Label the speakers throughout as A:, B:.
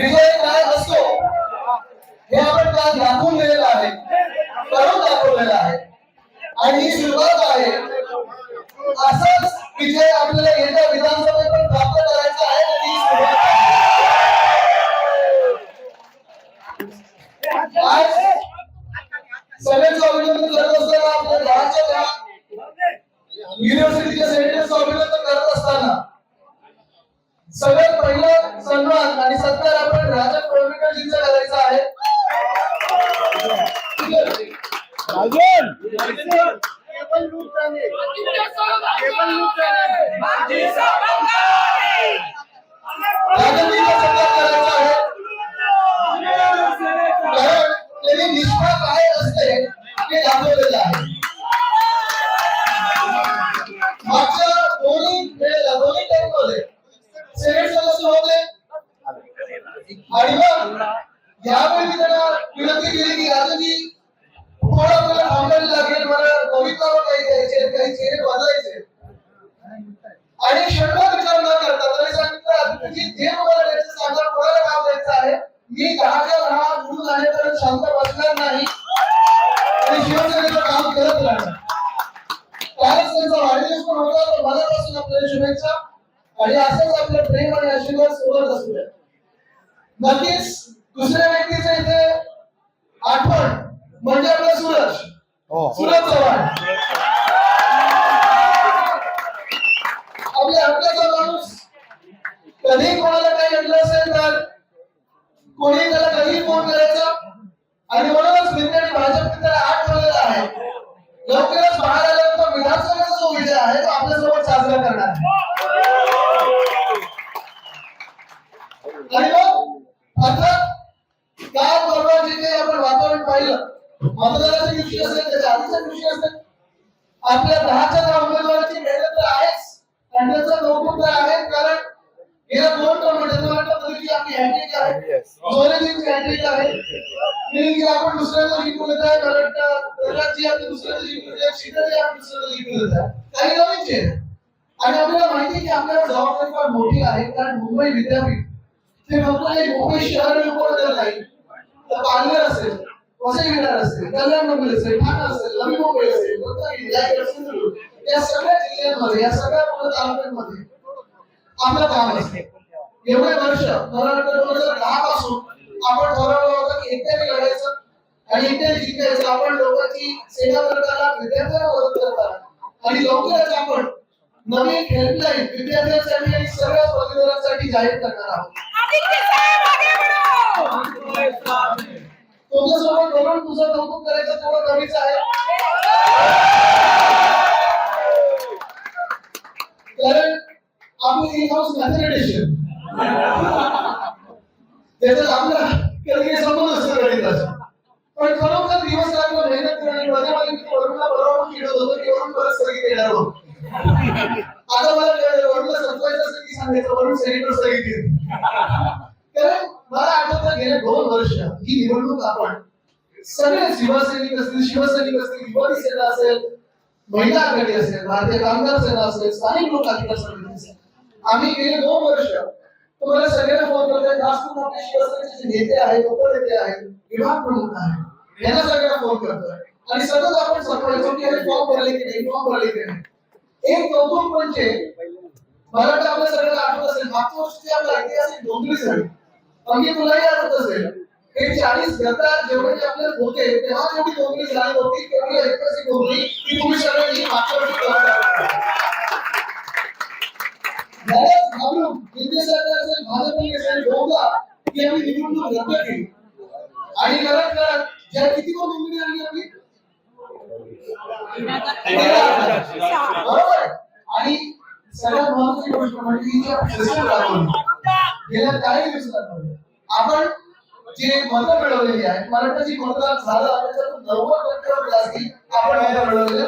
A: विजय काय असतो हे आपण काल दाखवून दिलेलं आहे. करून दाखवलेलं आहे. आणि ही सुरुवात आहे. असाच विजय आपल्याला येत्या विधानसभेत पण प्राप्त करायचा आहे आणि ही सुरुवात आज सभेचं अभिनंदन करत असताना आपल्या घराच्या घरात युनिव्हर्सिटीच्या सेंटरचं अभिनंदन करत असताना सगळ्यात पहिलं सन्मान आणि सत्कार आपण राजन कोळंबीकरजींचा करायचा आहे. राजनजींचा चेहरे बदलायचे आणि क्षणभर विचार न करता त्यांनी सांगितलं तुझी जे मला द्यायचं सांगा कोणाला काम द्यायचं आहे? मी दहाच्या दहा निवडून आल्यापर्यंत शांत बसणार नाही. आणि शिवसेनेचं काम करत राहणार त्यावेळेस त्यांचा वाढदिवस पण होता तर मनापासून आपल्याला शुभेच्छा. आणि असंच आपलं प्रेम आणि आशीर्वाद सोबत असू द्या. नक्कीच दुसऱ्या व्यक्तीचं इथे आठवण म्हणजे आपला सूरज. सूरज चव्हाण. आपल्या हक्काचा माणूस कधी कोणाला काही म्हटलं असेल तर कोणी त्याला कधी फोन करायचा? आणि म्हणूनच मित्र आणि भाजप मित्र आठ ठेवलेला आहे. लवकरच बाहेर आल्यानंतर विधानसभेचा जो विजय आहे तो आपल्यासोबत साजरा करणार आणि मग अर्थात काय परवा जे काही आपण वातावरण पाहिलं मतदानाच्या दिवशी असेल त्याच्या आधीच्या दिवशी असेल आपल्या दहाच्या दहा उमेदवाराची मेहनत तर आहेच. त्याचं कौतुक आहे कारण गेल्या दोन मोदीची आपली हॅट्रिक आहे. सोनेजीची हॅट्रिक आहे. आपण दुसऱ्याचं जिंकून आहे वाटतं प्रल्हादजी आपली दुसऱ्याचं जिंकून आहे शिंदेजी आपली दुसऱ्याचं जिंकून आहे. काही नवीनचे. आणि आपल्याला माहिती आहे की आपल्याला जबाबदारी फार मोठी आहे कारण मुंबई विद्यापीठ ते फक्त एक मुंबई शहर उपनगर नाही. तर पालघर असेल वसई विरार असेल कल्याण मुंबई असेल ठाणे असेल नवी मुंबई असेल रत्नागिरी या सिंधुदुर्ग या सगळ्या जिल्ह्यांमध्ये या सगळ्या पूर्ण तालुक्यांमध्ये आपलं काम असते एवढे वर्ष वाटतं दोन हजार दहा पासून आपण ठरवलं होतं की एकट्याने लढायचं आणि एकट्याने जिंकायचं. आपण लोकांची सेवा करताना विद्यार्थ्यांना मदत करताना आणि लवकरच आपण नवीन हेल्पलाईन विद्यार्थ्यांसाठी आणि सगळ्या पदवीधरांसाठी जाहीर करणार आहोत. तुमच्यासोबत बोलून तुझं कौतुक करायचं थोडं कमीच आहे कारण आपलं इन हाऊस मॅथमॅटिशियन त्याचा आपला कधी संबंध असतो गणिताचा पण खरोखर दिवस रात्र मेहनत करणे मध्ये मी वरुणला बरोबर खेळत होतो की वरुण परत स्थगित येणार होतो. आता मला कळलं, वरुणला संपवायचं असं की सांगायचं वरुण सेनेटर स्थगित येईल कारण मला आठवतं गेले दोन वर्ष ही निवडणूक आपण सगळे शिवसैनिक असतील शिवसैनिक असतील युवती सेना असेल महिला आघाडी असेल भारतीय कामगार सेना असेल स्थानिक लोक अधिकार समिती असेल आम्ही गेले दोन वर्ष. तुम्हाला सगळ्यांना फोन करतोय. जास्त करून आपले शिवसेनेचे नेते आहेत उपनेते आहेत विभाग प्रमुख आहेत यांना सगळ्यांना फोन करतोय. आणि सतत आपण सांगायचो की अरे फॉर्म भरले की नाही फॉर्म भरले की नाही. एक कौतुक म्हणजे मला वाटतं आपल्या सगळ्यांना आठवत असेल मागच्या वर्षी आपला ऐतिहासिक डोंगरी झाली अगदी तुलाही आठवत असेल. हे चाळीस गद्दार जेवढे आपल्याला होते तेव्हा जेवढी डोंगरी झाली होती तेवढी ऐतिहासिक डोंगरी ही तुम्ही सगळ्यांनी मागच्या वर्षी करून दाखवली. बऱ्याच घाबरून केंद्र सरकार असेल भाजप असेल डोंगा ही आम्ही निवडणूक रद्द केली आणि करत करत ज्या किती कोण डोंगरी आणली आपली बरोबर आणि सगळ्यात महत्वाची गोष्ट म्हणजे गेल्या काही दिवसांमध्ये आपण जे मत मिळवलेली आहे मराठाची मतदान झालं त्याच्यातून नव्वद टक्क्यावर जास्ती आपण मतं मिळवलेले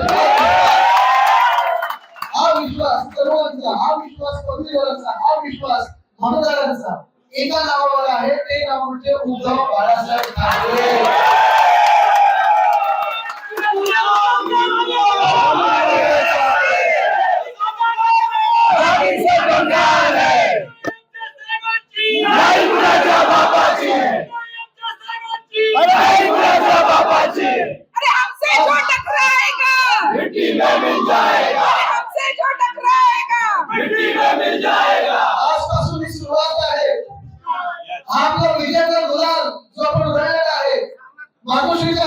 A: हा विश्वास सर्वांचा हा विश्वास पदवीधरांचा हा विश्वास मतदारांचा. एका नावावर आहे ते नाव म्हणजे उद्धव बाळासाहेब ठाकरे.
B: मिट्टी
A: में मिल जाएगा।
C: हमसे जो टकराएगा मिट्टी में मिल
A: जाएगा। आज सुरुवात आहे। आपला विजयाचा गुलाल आहे. मातोश्रीच्या